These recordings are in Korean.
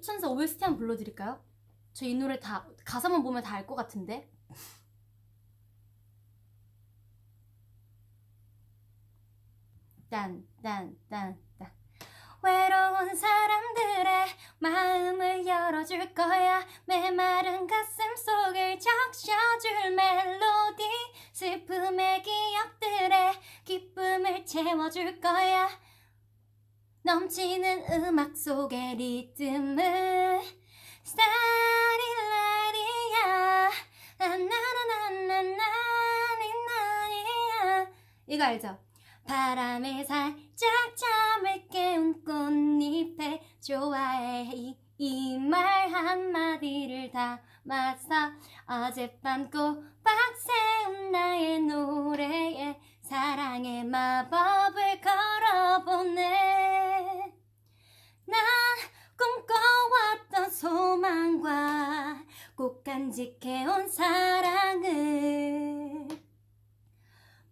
달빛천사 OST 한번 불러드릴까요? 저 이 노래 다 가사만 보면 다 알 것 같은데. 딴, 딴. 외로운 사람들의 마음을 열어줄 거야 메마른 가슴 속을 적셔줄 멜로디 슬픔의 기억들에 기쁨을 채워줄 거야 넘치는 음악 속의 리듬을 스타릴라리야 나나나나나나니나니야 이거 알죠? 바람에 살짝 잠을 깨운 꽃잎에 좋아해 이 말 한마디를 담아서 어젯밤 꼬박 세운 나의 노래에 사랑의 마법 간직해온 사랑을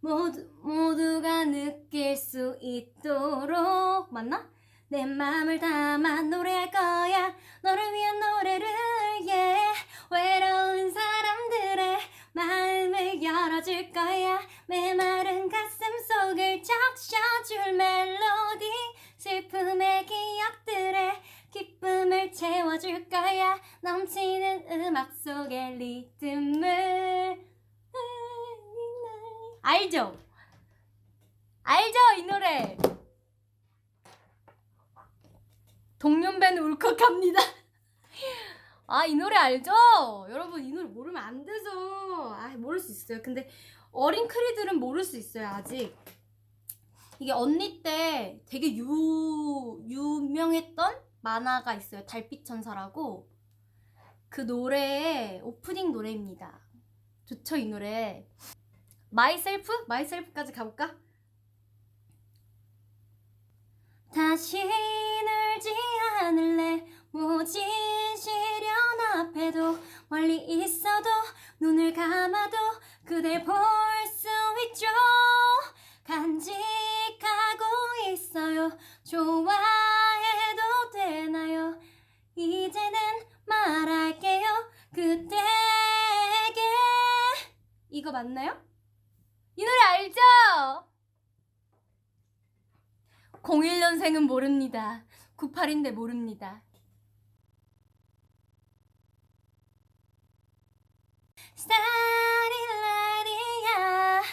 모두 모두가 느낄 수 있도록 맞나? 내 마음을 담아 노래할 거야 너를 위한 노래를 yeah. 외로운 사람들의 마음을 열어줄 거야 메마른 가슴 속을 적셔줄 멜로 넘치는 음악 속의 리듬을. 알죠? 알죠 이 노래? 동년배는 울컥합니다. 아 이 노래 알죠? 여러분 이 노래 모르면 안 되죠. 아 모를 수 있어요. 근데 어린 크리들은 모를 수 있어요 아직. 이게 언니 때 되게 유, 유명했던 만화가 있어요. 달빛 천사라고 그 노래의 오프닝 노래입니다 좋죠 이 노래 마이셀프? 마이셀프까지 가볼까? 다시 늘지 않을래 모진 시련 앞에도 멀리 있어도 눈을 감아도 그댈 볼 이거 맞나요? 이 노래 알죠? 01년생은 모릅니다. 98인데 모릅니다.